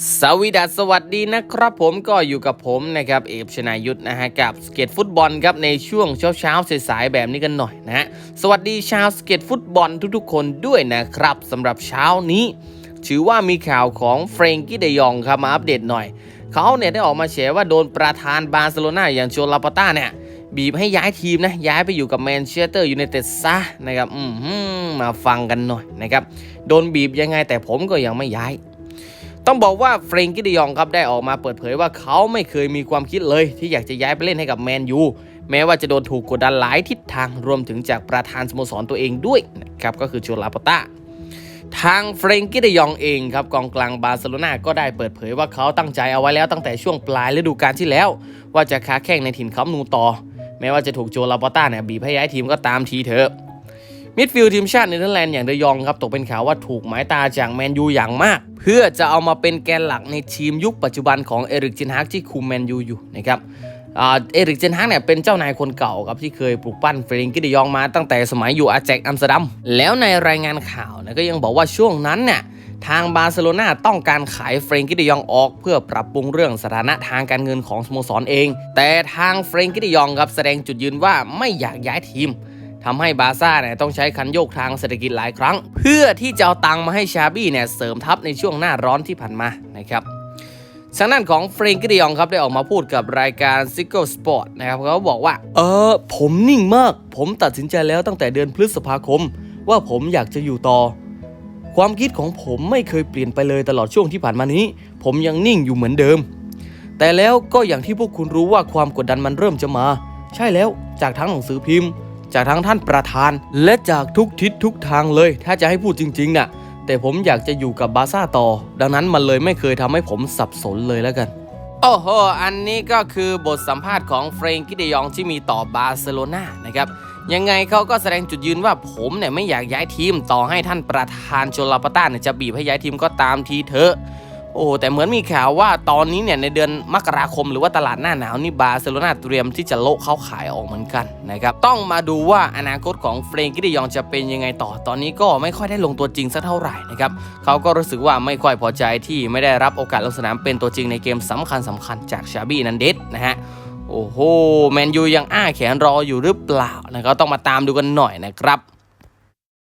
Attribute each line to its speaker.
Speaker 1: สวีดัสสวัสดีนะครับผมก็อยู่กับผมนะครับเอฟชนายุทธนะฮะกับสเก็ตฟุตบอลครับในช่วงเช้าเช้าสายๆแบบนี้กันหน่อยนะฮะสวัสดีชาวสเก็ตฟุตบอลทุกๆ คนด้วยนะครับสำหรับเช้านี้ถือว่ามีข่าวของเฟรงกี้เดยองครับมาอัปเดตหน่อย เขาเนี่ยได้ออกมาแฉว่าโดนประธานบาร์เซโลนาอย่างโจลาปาต้าเนี่ยบีบให้ย้ายทีมนะย้ายไปอยู่กับแมนเชสเตอร์ยูไนเต็ดซะนะครับอืมมาฟังกันหน่อยนะครับโดนบีบยังไงแต่ผมก็ยังไม่ย้าย ต้องบอกว่าเฟรงกี้ดิยองครับได้ออกมาเปิดเผยว่าเขาไม่เคยมีความคิดเลย ที่อยากจะย้ายไปเล่นให้กับแมนยูแม้ว่าจะโดนถูกกดดันหลายทิศทางรวมถึงจากประธานสโมสรตัวเองด้วยนะครับก็คือโจลาปต้าทางเฟรงกี้เดยองเองครับกองกลางบาร์เซโลนาก็ได้เปิดเผยว่าเขาตั้งใจเอาไว้แล้วตั้งแต่ช่วงปลายฤดูกาลที่แล้ว ว่าจะค้าแข่งในถิ่นคัมนูต่อ แม้ว่าจะถูกโจลาปต้าเนี่ยบีบให้ย้ายทีมก็ตามทีเถอะ มิดฟิลด์ทีมชาติเนเธอร์แลนด์อย่างเดยองครับตกเป็นข่าวว่าถูกหมายตาจากแมนยูอย่างมาก เพื่อจะเอามาเป็นแกนหลักในทีมยุคปัจจุบันของเอริกเจนฮากที่คุมแมนยูอยู่นะครับเอริกเจนฮากเนี่ยเป็นเจ้านายคนเก่าครับที่เคยปลูกปั้นเฟรงกี้เดยองมาตั้งแต่สมัยอยู่อาแจกอัมสเตอร์ดัม แล้วในรายงานข่าวนี่ยก็ยังบอกว่าช่วงนั้นเนี่ยทางบาร์เซโลนาต้องการขายเฟรงกี้เดยองออก เพื่อปรับปรุงเรื่องสถานะทางการเงินของสโมสรเอง แต่ทางเฟรงกี้เดยองครับแสดงจุดยืนว่าไม่อยากย้ายทีม ทำให้บาซ่าเนี่ยต้องใช้คันโยกทางเศรษฐกิจหลายครั้ง เพื่อที่จะเอาตังค์มาให้ชาบี้เนี่ยเสริมทัพในช่วงหน้าร้อนที่ผ่านมานะครับทางด้านของเฟรงกี้ดิยองครับได้ออกมาพูดกับรายการ s i g o Sport นะครับเขาบอกว่า เออ ผมนิ่งมาก ผมตัดสินใจแล้วตั้งแต่เดือนพฤษภาคม ว่าผมอยากจะอยู่ต่อ ความคิดของผมไม่เคยเปลี่ยนไปเลยตลอดช่วงที่ผ่านมานี้ ผมยังนิ่งอยู่เหมือนเดิม แต่แล้วก็อย่างที่พวกคุณรู้ว่าความกดดันมันเริ่มจะมา ใช่แล้วจากทั้งหนังสือพิมพ์ จากทั้งท่านประธาน และจากทุกทิศทุกทางเลย ถ้าจะให้พูดจริงๆน่ะแต่ผมอยากจะอยู่กับบาซ่าต่อ ดังนั้นมันเลยไม่เคยทำให้ผมสับสนเลยแล้วกัน โอ้โห อันนี้ก็คือบทสัมภาษณ์ของเฟรงกิเดยองที่มีต่อบาร์เซโลนานะครับ ยังไงเขาก็แสดงจุดยืนว่าผมเนี่ยไม่อยากย้ายทีมต่อให้ท่านประธานโจลาปาต้าเนี่ยจะบีบให้ย้ายทีมก็ตามทีเถอะ โอ้แต่เหมือนมีข่าวว่าตอนนี้เนี่ยในเดือนมกราคมหรือว่าตลาดหน้าหนาวนี่บาร์เซโลนาเตรียมที่จะโละเขาขายออกเหมือนกันนะครับต้องมาดูว่าอนาคตของเฟรงกิเดยองจะเป็นยังไงต่อ ตอนนี้ก็ไม่ค่อยได้ลงตัวจริงสักเท่าไหร่นะครับเขาก็รู้สึกว่าไม่ค่อยพอใจที่ไม่ได้รับโอกาสลงสนามเป็นตัวจริงในเกมสำคัญสำคัญๆจากชาบี้นันเดสนะฮะโอ้โหแมนยูยังอ้าแขนรออยู่หรือเปล่านะครับต้องมาตามดูกันหน่อยนะครับ